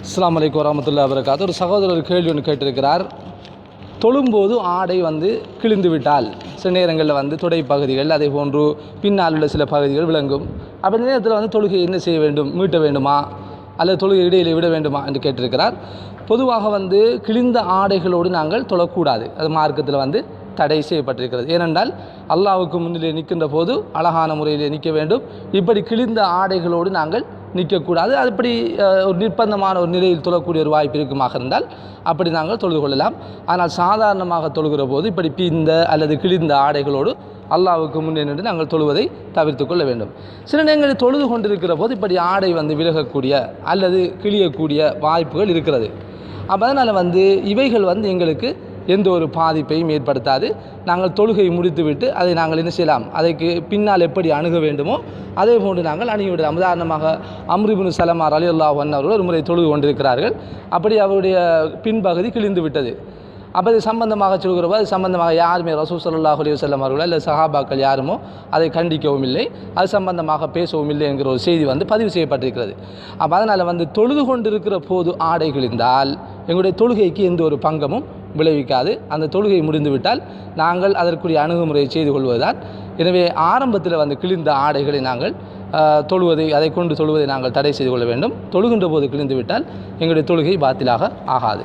அஸ்ஸலாமு அலைக்கும் வரமத்துல்லா வரகாத்து ஒரு சகோதரர் கேள்வி ஒன்று கேட்டிருக்கிறார். தொழும்போது ஆடை வந்து கிழிந்து விட்டால் சில நேரங்களில் வந்து தொடை பகுதிகள் அதே போன்று பின்னால் உள்ள சில பகுதிகள் விளங்கும். அப்படி நேரத்தில் வந்து தொழுகை என்ன செய்ய வேண்டும்? மீட்ட வேண்டுமா? அல்லது தொழுகை இடையில் விட வேண்டுமா? என்று கேட்டிருக்கிறார். பொதுவாக வந்து கிழிந்த ஆடைகளோடு நாங்கள் தொழக்கூடாது. அது மார்க்கத்தில் வந்து தடை செய்யப்பட்டிருக்கிறது. ஏனென்றால் அல்லாவுக்கு முன்னிலே நிற்கின்ற போது அழகான முறையிலே நிற்க வேண்டும். இப்படி கிழிந்த ஆடைகளோடு நாங்கள் நிற்கக்கூடாது. அப்படி ஒரு நிர்பந்தமான ஒரு நிலையில் தொழக்கூடிய ஒரு வாய்ப்பு இருக்குமாக இருந்தால் அப்படி நாங்கள் தொழுது கொள்ளலாம். ஆனால் சாதாரணமாக தொழுகிற போது இப்படி பிந்த அல்லது கிழிந்த ஆடைகளோடு அல்லாவுக்கு முன்னே நின்று நாங்கள் தொழுவதை தவிர்த்து கொள்ள வேண்டும். சில நேரங்களில் தொழுது கொண்டிருக்கிற போது இப்படி ஆடை வந்து விலகக்கூடிய அல்லது கிழியக்கூடிய வாய்ப்புகள் இருக்கிறது. அப்போ அதனால் வந்து இவைகள் வந்து எங்களுக்கு எந்த ஒரு பாதிப்பையும் ஏற்படுத்தாது. நாங்கள் தொழுகை முடித்துவிட்டு அதை நாங்கள் என்ன செய்யலாம்? அதற்கு பின்னால் எப்படி அணுக வேண்டுமோ அதே போன்று நாங்கள் அணுகிவிடலாம் உதாரணமாக அம்ரிபுன் சலமார் அலி அல்லா அவர்கள் ஒரு முறை தொழுது கொண்டிருக்கிறார்கள். அப்படி அவருடைய பின்பகுதி கிழிந்து விட்டது. அப்போ இது சம்பந்தமாக சொல்கிறப்போ அது சம்பந்தமாக யாருமே ரசூ சல்லாஹ் அலி வல்லம் அவர்களோ இல்லை சஹாபாக்கள் யாருமோ அதை கண்டிக்கவும் இல்லை. அது சம்பந்தமாக பேசவும் இல்லை என்கிற ஒரு செய்தி வந்து பதிவு செய்யப்பட்டிருக்கிறது. அப்போ அதனால் வந்து தொழுது கொண்டிருக்கிற போது ஆடை கிழிந்தால் எங்களுடைய தொழுகைக்கு எந்த ஒரு பங்கமும் விளைவிக்காது. அந்த தொழுகை முடிந்துவிட்டால் நாங்கள் அதற்குரிய அணுகுமுறையை செய்து கொள்வதுதான். எனவே ஆரம்பத்தில் வந்து கிழிந்த ஆடைகளை நாங்கள் தொழுவதை அதை கொண்டு தொழுவதை நாங்கள் தடை செய்து கொள்ள வேண்டும். தொழுகின்ற போது கிழிந்துவிட்டால் எங்களுடைய தொழுகை பாத்திலாக ஆகாது.